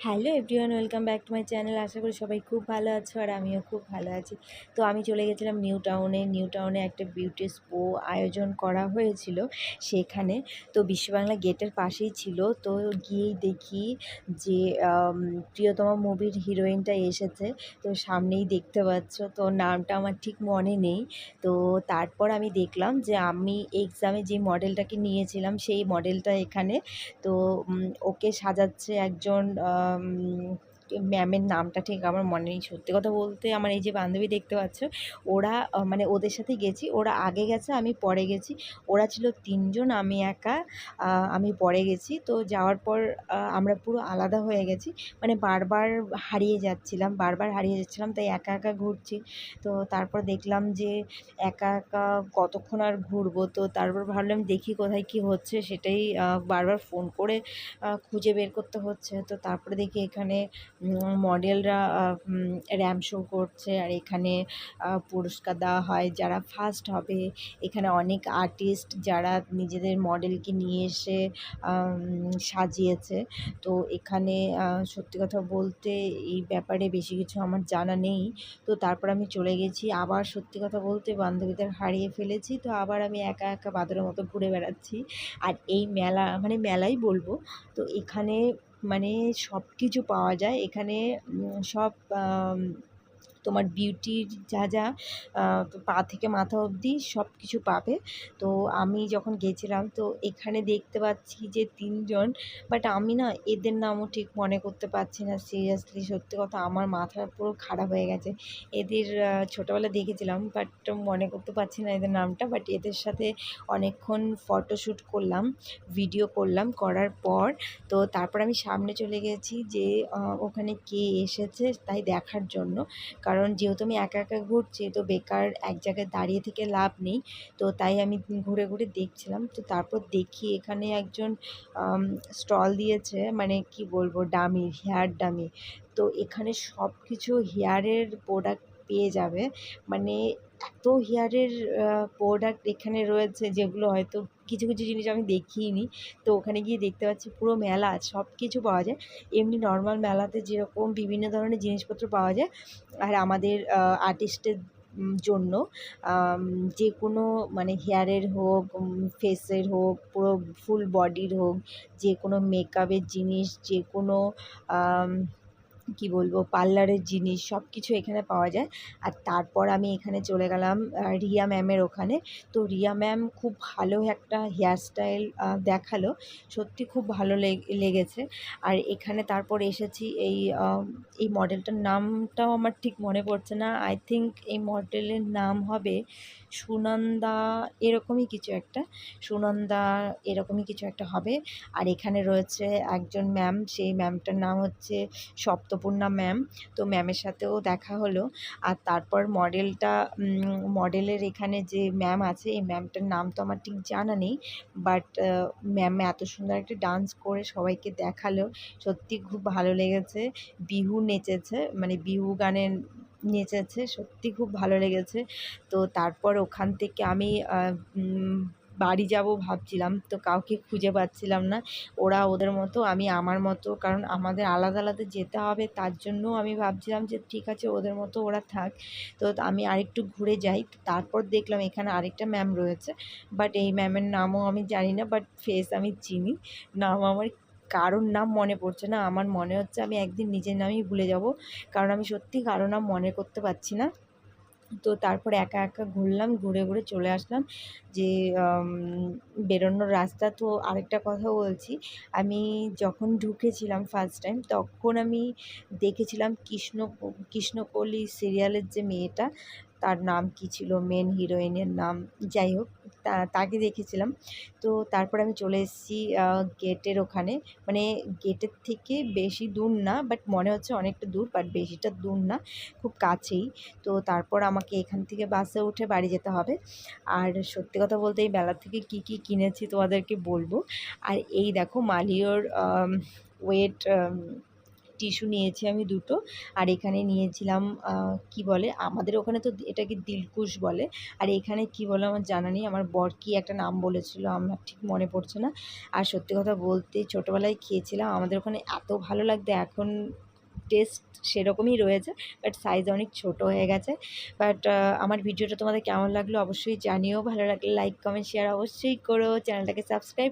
Hello everyone, welcome back to my channel. আশা করি সবাই খুব ভালো আছো আর আমিও খুব ভালো আছি। তো আমি চলে গেছিলাম নিউ টাউনে। নিউ টাউনে একটা বিউটি স্পো আয়োজন করা হয়েছিল সেখানে। তো বিশ্ববাংলা গেটের পাশেই ছিল। তো গিয়েই দেখি যে প্রিয়তমা মুভির হিরোইনটা এসেছে। তো সামনেই দেখতে পাচ্ছ, তো নামটা আমার ঠিক মনে নেই। তো তারপর আমি দেখলাম যে, আমি এক্সামে যে মডেলটাকে নিয়েছিলাম, সেই মডেলটা এখানে। তো ওকে সাজাচ্ছে একজন আম, ম্যামের নামটা ঠিক আমার মনে নেই, সত্যি কথা বলতে আমার এই যে বান্ধবী দেখতে পাচ্ছ, ওরা মানে ওদের সাথে গেছি, ওরা আগে গেছে, আমি পরে গেছি, ওরা ছিল তিনজন, আমি একা আমি পরে গেছি, তো যাওয়ার পর আমরা পুরো আলাদা হয়ে গেছি মানে বারবার হারিয়ে যাচ্ছিলাম, বারবার হারিয়ে যাচ্ছিলাম, তাই একা একা ঘুরছি, তো তারপর দেখলাম যে একা একা কতক্ষণ আর ঘুরবো, তো তারপর ভাবলাম দেখি কোথায় কি হচ্ছে, সেটাই বারবার ফোন করে খুঁজে বের করতে হচ্ছে, তো তারপরে দেখি এখানে মডেলরা র্যাম শো করছে আর এখানে পুরস্কার দেওয়া হয় যারা ফার্স্ট হবে। এখানে অনেক আর্টিস্ট যারা নিজেদের মডেলকে নিয়ে এসে সাজিয়েছে। তো এখানে সত্যি কথা বলতে এই ব্যাপারে বেশি কিছু আমার জানা নেই। তো তারপর আমি চলে গেছি। আবার সত্যি কথা বলতে বান্ধবীদের হারিয়ে ফেলেছি। তো আবার আমি একা একা বাদরের মতো ঘুরে বেড়াচ্ছি। আর এই মেলা মানে মেলাই বলব, তো এখানে মানে সব কিছু পাওয়া যায়। এখানে সব তোমার বিউটির যা যা পা থেকে মাথা অবধি সব কিছু পাবে। তো আমি যখন গেছিলাম, তো এখানে দেখতে পাচ্ছি যে তিনজন বাট আমি না এদের নামও ঠিক মনে করতে পারছি না সিরিয়াসলি সত্যি কথা আমার মাথা পুরো খারাপ হয়ে গেছে। এদের ছোটোবেলা দেখেছিলাম বাট মনে করতে পারছি না এদের নামটা বাট এদের সাথে অনেকক্ষণ ফটোশ্যুট করলাম ভিডিও করলাম, করার পর, তো তারপর আমি সামনে চলে গেছি যে ওখানে কে এসেছে, তাই দেখার জন্য। কারণ যেহেতু আমি একা একা ঘুরছি, তো বেকার এক জায়গায় দাঁড়িয়ে থেকে লাভ নেই। তো তাই আমি ঘুরে ঘুরে দেখছিলাম। তো তারপর দেখি এখানে একজন স্টল দিয়েছে মানে কি বলব, ডামি, হেয়ার ডামি। তো এখানে সব কিছু হেয়ারের প্রোডাক্ট পেয়ে যাবে। মানে এত হেয়ারের প্রোডাক্ট এখানে রয়েছে যেগুলো হয়তো কিছু কিছু জিনিস আমি দেখিনি। তো ওখানে গিয়ে দেখতে পাচ্ছি পুরো মেলা সব কিছু পাওয়া যায়। এমনি নর্মাল মেলাতে যেরকম বিভিন্ন ধরনের জিনিসপত্র পাওয়া যায়। আর আমাদের আর্টিস্টের জন্য যে কোনো মানে হেয়ারের হোক ফেসের হোক, পুরো ফুল বডির হোক, যে কোনো মেকআপের জিনিস, যে কোনো কি বলব, পার্লারের জিনিস সব কিছু এখানে পাওয়া যায়। আর তারপর আমি এখানে চলে গেলাম রিয়া ম্যামের ওখানে। তো রিয়া ম্যাম খুব ভালো একটা হেয়ার স্টাইল দেখাল। সত্যি খুব ভালো লেগ- লেগেছে। আর এখানে তারপর এসেছি এই এই মডেলটার নামটাও আমার ঠিক মনে পড়ছে না। আই থিঙ্ক এই মডেলের নাম হবে সুনন্দা এরকমই কিছু একটা। সুনন্দা এরকমই কিছু একটা হবে। আর এখানে রয়েছে একজন ম্যাম, সেই ম্যামটার নাম হচ্ছে সপ্তপূর্ণা ম্যাম। তো ম্যামের সাথেও দেখা হলো। আর তারপর মডেলটা মডেলের এখানে যে ম্যাম আছে, এই ম্যামটার নাম তো আমার ঠিক জানা নেই। বাট ম্যাম এত সুন্দর একটা ডান্স করে সবাইকে দেখাল। সত্যি খুব ভালো লেগেছে। বিহু নেচেছে মানে বিহু গানের নেচেছে, সত্যি খুব ভালো লেগেছে। তো তারপর ওখান থেকে আমি বাড়ি যাব ভাবছিলাম, তো কাউকে খুঁজে পাচ্ছিলাম না। ওরা ওদের মতো, আমি আমার মতো, কারণ আমাদের আলাদা আলাদা যেতে হবে, তার জন্য আমি ভাবছিলাম যে ঠিক আছে, ওদের মতো ওরা থাক। তো আমি আরেকটু ঘুরে যাই তারপর দেখলাম এখানে আরেকটা ম্যাম রয়েছে বাট এই ম্যামের নামও আমি জানি না বাট ফেস আমি চিনি। নাম আমার কারোর নাম মনে পড়ছে না, আমার মনে হচ্ছে আমি একদিন নিজের নামই ভুলে যাব, কারণ আমি সত্যি কারও নাম মনে করতে পারছি না। তো তারপর একা একা ঘুরলাম, ঘুরে ঘুরে চলে আসলাম। যে বেরোনোর রাস্তা তো আরেকটা কথা বলছি। আমি যখন ঢুকেছিলাম ফার্স্ট টাইম তখন আমি দেখেছিলাম কৃষ্ণ, কৃষ্ণকলি সিরিয়ালের যে মেয়েটা, তার নাম কি ছিল? মেন হিরোইনের নাম। যাই হোক তাকে দেখেছিলাম। তো তারপর আমি চলে এসেছি গেটের ওখানে। মানে গেটের থেকে বেশি দূর না বাট মনে হচ্ছে অনেকটা দূর বাট বেশিটা দূর না, খুব কাছেই। তো তারপর আমাকে এখান থেকে বাসে উঠে বাড়ি যেতে হবে। আর সত্যি কথা বলতে এই মেলা থেকে কী কী কিনেছি তোমাদেরকে বলব। আর এই দেখো মালিওর ওয়েট টিস্যু নিয়েছি আমি দুটো। আর এখানে নিয়েছিলাম কি বলে, আমাদের ওখানে তো এটাকে দিলকুশ বলে। আর এখানে কি বলে আমার জানা নেই, আমার বর কি একটা নাম বলেছিল, আমার ঠিক মনে পড়ছে না। আর সত্যি কথা বলতে, ছোটোবেলায় খেয়েছিলাম, আমাদের ওখানে এত ভালো লাগতো, এখন টেস্ট সেরকমই রয়েছে, বাট সাইজ অনেক ছোট হয়ে গেছে। বাট আমার ভিডিওটা তোমাদের কেমন লাগল অবশ্যই জানিও, ভালো লাগলে লাইক, কমেন্ট, শেয়ার অবশ্যই করো, চ্যানেলটাকে সাবস্ক্রাইব